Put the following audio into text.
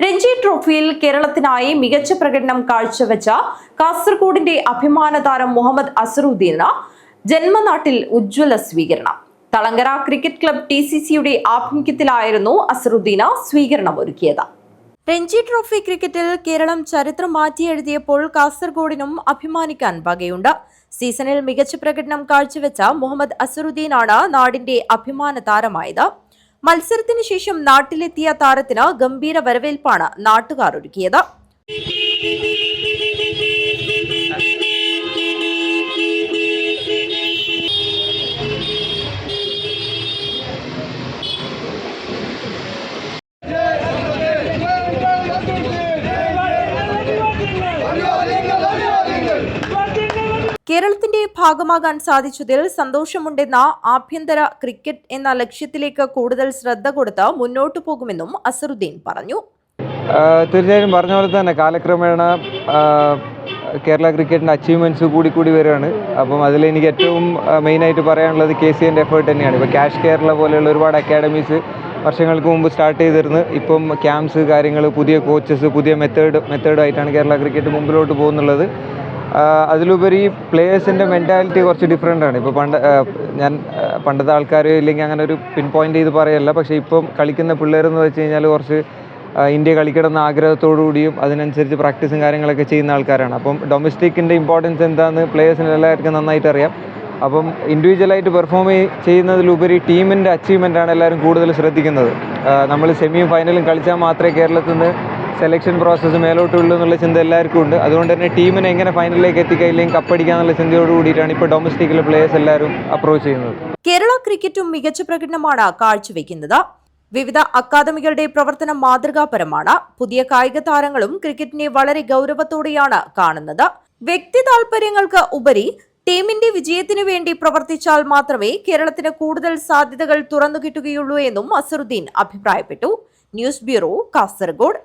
രഞ്ജി ട്രോഫിയിൽ കേരളത്തിനായി മികച്ച പ്രകടനം കാഴ്ചവെച്ച കാസർഗോഡിന്റെ അഭിമാന താരം മുഹമ്മദ് അസറുദ്ദീന് ജന്മനാട്ടിൽ ഉജ്ജ്വല സ്വീകരണം. Thalangara cricket club T C സിയുടെ ആഭിമുഖ്യത്തിലായിരുന്നു അസറുദ്ദീന് സ്വീകരണം ഒരുക്കിയത് രഞ്ജി ട്രോഫി ക്രിക്കറ്റിൽ കേരളം ചരിത്രം മാറ്റിയെഴുതിയപ്പോൾ കാസർഗോഡിനും അഭിമാനിക്കാൻ വകയുണ്ട്. സീസണിൽ മികച്ച പ്രകടനം കാഴ്ചവെച്ച മുഹമ്മദ് അസറുദ്ദീനാണ് നാടിന്റെ അഭിമാന താരമായത് മത്സരത്തിന് ശേഷം നാട്ടിലെത്തിയ താരത്തിന് ഗംഭീര വരവേൽപ്പാണ് നാട്ടുകാർ ഒരുക്കിയത് കേരളത്തിന്റെ ഭാഗമാകാൻ സാധിച്ചതിൽ സന്തോഷമുണ്ടെന്ന ആഭ്യന്തര ക്രിക്കറ്റ് എന്ന ലക്ഷ്യത്തിലേക്ക് കൂടുതൽ ശ്രദ്ധ കൊടുത്ത് മുന്നോട്ടു പോകുമെന്നും അസറുദ്ദീൻ പറഞ്ഞു. തീർച്ചയായും പറഞ്ഞ പോലെ തന്നെ കാലക്രമേണ കേരള ക്രിക്കറ്റിന്റെ അച്ചീവ്മെന്റ്സ് കൂടി കൂടി വരികയാണ്. അപ്പം അതിൽ എനിക്ക് ഏറ്റവും മെയിനായിട്ട് പറയാനുള്ളത് കെ സി എന്റെ എഫേർട്ട് തന്നെയാണ്. ഇപ്പോൾ ക്യാഷ് കേരള പോലെയുള്ള ഒരുപാട് അക്കാഡമീസ് വർഷങ്ങൾക്ക് മുമ്പ് സ്റ്റാർട്ട് ചെയ്തിരുന്നു. ഇപ്പം ക്യാമ്പ്സ് കാര്യങ്ങൾ പുതിയ കോച്ചസ് പുതിയ മെത്തേഡ് മെത്തേഡായിട്ടാണ് കേരള ക്രിക്കറ്റ് മുമ്പിലോട്ട് പോകുന്നുള്ളത്. അതിലുപരി പ്ലേയേഴ്സിന്റെ മെന്റാലിറ്റി കുറച്ച് ഡിഫറെന്റ് ആണ്. ഇപ്പോൾ പണ്ട് ഞാൻ പണ്ടത്തെ ആൾക്കാർ ഇല്ലെങ്കിൽ അങ്ങനെ ഒരു പിൻ പോയിന്റ് ചെയ്ത് പറയല്ല. പക്ഷേ ഇപ്പം കളിക്കുന്ന പിള്ളേരെന്ന് വെച്ച് കഴിഞ്ഞാൽ കുറച്ച് ഇന്ത്യ കളിക്കണമെന്ന ആഗ്രഹത്തോടുകൂടിയും ആഗ്രഹത്തോടു കൂടിയും അതിനനുസരിച്ച് പ്രാക്ടീസും കാര്യങ്ങളൊക്കെ ചെയ്യുന്ന ആൾക്കാരാണ്. അപ്പം ഡൊമസ്റ്റിക്കിന്റെ ഇമ്പോർട്ടൻസ് എന്താണെന്ന് പ്ലേയേഴ്സിന് എല്ലാവർക്കും നന്നായിട്ട് അറിയാം. അപ്പം ഇൻഡിവിജ്വലായിട്ട് പെർഫോം ചെയ്യുന്നതിലുപരി ടീമിന്റെ അച്ചീവ്മെന്റാണ് എല്ലാവരും കൂടുതൽ ശ്രദ്ധിക്കുന്നത്. നമ്മൾ സെമിയും ഫൈനലും കളിച്ചാൽ മാത്രമേ കേരളത്തിൽ നിന്ന് സെലക്ഷൻ പ്രോസസ്സ് മേലോട്ടുള്ളൂ എന്നുള്ള ചിന്ത എല്ലാവർക്കും ഉണ്ട്. അതുകൊണ്ട് തന്നെ ടീമിനെ എങ്ങനെ ഫൈനലിലേക്ക് എത്തിക്കയില്ലെങ്കിൽ കപ്പടിക്കാന്നുള്ള ചിന്തയോട് കൂടിയിട്ടാണ് ഇപ്പോൾ ഡൊമസ്റ്റിക്കിലെ പ്ലേയേഴ്സ് എല്ലാവരും അപ്രോച്ച് ചെയ്യുന്നത്. കേരള ക്രിക്കറ്റും മികച്ച പ്രകടനമാണ് കാഴ്ചവെക്കുന്നത്. വിവിധ അക്കാദമികളുടെ പ്രവർത്തനം മാതൃകാപരമാണ്. പുതിയ കായിക താരങ്ങളും ക്രിക്കറ്റിനെ വളരെ ഗൗരവത്തോടെയാണ് കാണുന്നത്. വ്യക്തി താൽപര്യങ്ങൾക്ക് ഉപരി ടീമിന്റെ വിജയത്തിനു വേണ്ടി പ്രവർത്തിച്ചാൽ മാത്രമേ കേരളത്തിന് കൂടുതൽ സാധ്യതകൾ തുറന്നു കിട്ടുകയുള്ളൂ എന്നും അസറുദ്ദീൻ അഭിപ്രായപ്പെട്ടു. News bureau Kasaragod.